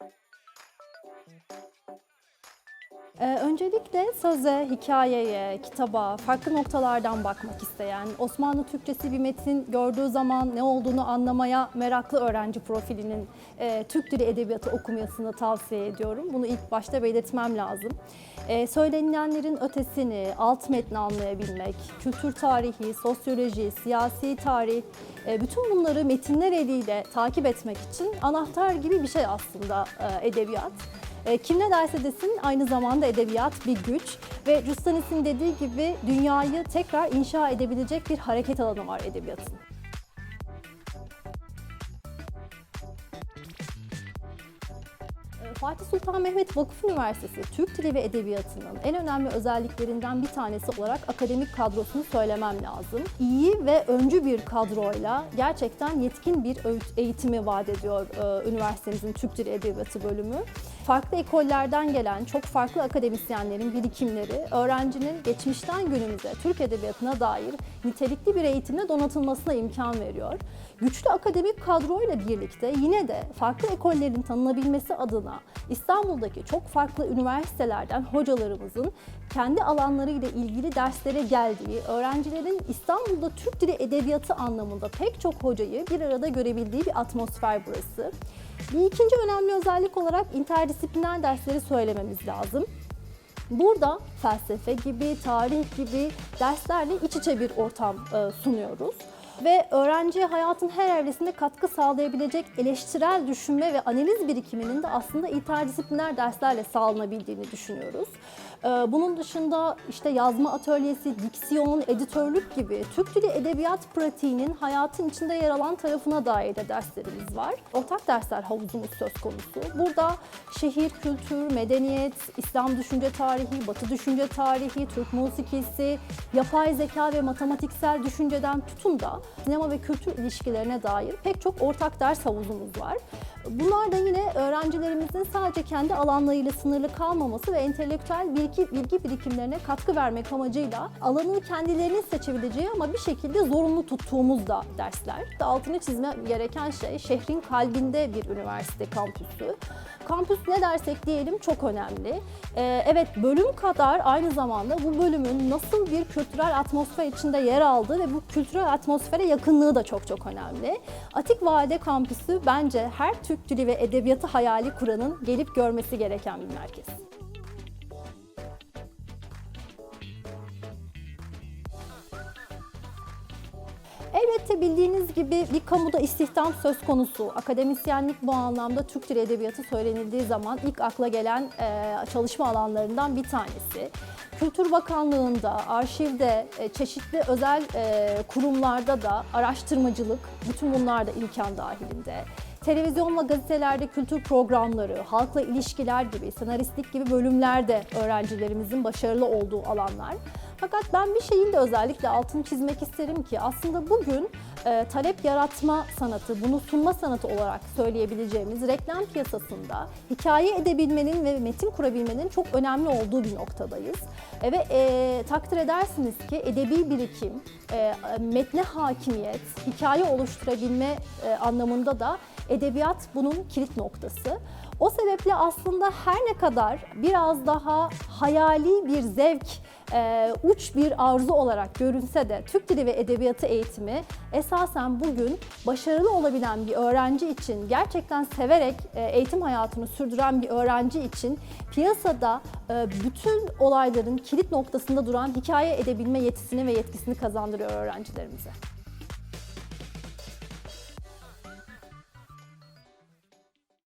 Thank you. Ee, öncelikle söze, hikayeye, kitaba farklı noktalardan bakmak isteyen, Osmanlı Türkçesi bir metin gördüğü zaman ne olduğunu anlamaya meraklı öğrenci profilinin e, Türk Dili Edebiyatı okumasını tavsiye ediyorum. Bunu ilk başta belirtmem lazım. E, söylenilenlerin ötesini, alt metni anlayabilmek, kültür tarihi, sosyoloji, siyasi tarih, e, bütün bunları metinler eliyle takip etmek için anahtar gibi bir şey aslında e, edebiyat. E, Kim ne derse desin aynı zamanda edebiyat bir güç ve Rustanis'in dediği gibi dünyayı tekrar inşa edebilecek bir hareket alanı var edebiyatın. E, Fatih Sultan Mehmet Vakıf Üniversitesi Türk Dili ve Edebiyatı'nın en önemli özelliklerinden bir tanesi olarak akademik kadrosunu söylemem lazım. İyi ve öncü bir kadroyla gerçekten yetkin bir eğitimi vaat ediyor e, üniversitemizin Türk Dili Edebiyatı bölümü. Farklı ekollerden gelen çok farklı akademisyenlerin birikimleri öğrencinin geçmişten günümüze Türk Edebiyatı'na dair nitelikli bir eğitimle donatılmasına imkan veriyor. Güçlü akademik kadroyla birlikte yine de farklı ekollerin tanınabilmesi adına İstanbul'daki çok farklı üniversitelerden hocalarımızın kendi alanlarıyla ilgili derslere geldiği, öğrencilerin İstanbul'da Türk Dili Edebiyatı anlamında pek çok hocayı bir arada görebildiği bir atmosfer burası. Bir ikinci önemli özellik olarak interdisipliner dersleri söylememiz lazım. Burada felsefe gibi, tarih gibi derslerle iç içe bir ortam e, sunuyoruz. Ve öğrenciye hayatın her evresinde katkı sağlayabilecek eleştirel düşünme ve analiz birikiminin de aslında interdisipliner derslerle sağlanabildiğini düşünüyoruz. E, Bunun dışında işte yazma atölyesi, diksiyon, editörlük gibi Türk Dili Edebiyat pratiğinin hayatın içinde yer alan tarafına dair de derslerimiz var. Ortak dersler havuzumuz söz konusu. Burada şehir, kültür, medeniyet, İslam düşünce tarihi, Batı düşünce tarihi, Türk musikisi, yapay zeka ve matematiksel düşünceden tutun da sinema ve kültür ilişkilerine dair pek çok ortak ders havuzumuz var. Bunlar da yine öğrencilerimizin sadece kendi alanlarıyla sınırlı kalmaması ve entelektüel bilgi, bilgi birikimlerine katkı vermek amacıyla alanını kendilerinin seçebileceği ama bir şekilde zorunlu tuttuğumuz da dersler. Altını çizmem gereken şey şehrin kalbinde bir üniversite kampüsü. Kampüs ne dersek diyelim çok önemli. Ee, evet bölüm kadar aynı zamanda bu bölümün nasıl bir kültürel atmosfer içinde yer aldığı ve bu kültürel atmosfere yakınlığı da çok çok önemli. Atik Vade Kampüsü bence her Türk dili ve edebiyatı hayali kuranın gelip görmesi gereken bir merkez. Elbette bildiğiniz gibi bir kamuda istihdam söz konusu. Akademisyenlik bu anlamda Türk Edebiyatı söylenildiği zaman ilk akla gelen e, çalışma alanlarından bir tanesi. Kültür Bakanlığı'nda, arşivde, e, çeşitli özel e, kurumlarda da araştırmacılık, bütün bunlar da imkan dahilinde. Televizyon ve gazetelerde kültür programları, halkla ilişkiler gibi, senaristlik gibi bölümlerde öğrencilerimizin başarılı olduğu alanlar. Fakat ben bir şeyin de özellikle altını çizmek isterim ki aslında bugün e, talep yaratma sanatı, bunu sunma sanatı olarak söyleyebileceğimiz reklam piyasasında hikaye edebilmenin ve metin kurabilmenin çok önemli olduğu bir noktadayız. E, ve e, takdir edersiniz ki edebi birikim, e, metne hakimiyet, hikaye oluşturabilme e, anlamında da edebiyat bunun kilit noktası. O sebeple aslında her ne kadar biraz daha hayali bir zevk, e, uç bir arzu olarak görünse de Türk Dili ve Edebiyatı eğitimi esasen bugün başarılı olabilen bir öğrenci için, gerçekten severek e, eğitim hayatını sürdüren bir öğrenci için piyasada e, bütün olayların kilit noktasında duran hikaye edebilme yetisini ve yetkisini kazandırıyor öğrencilerimize.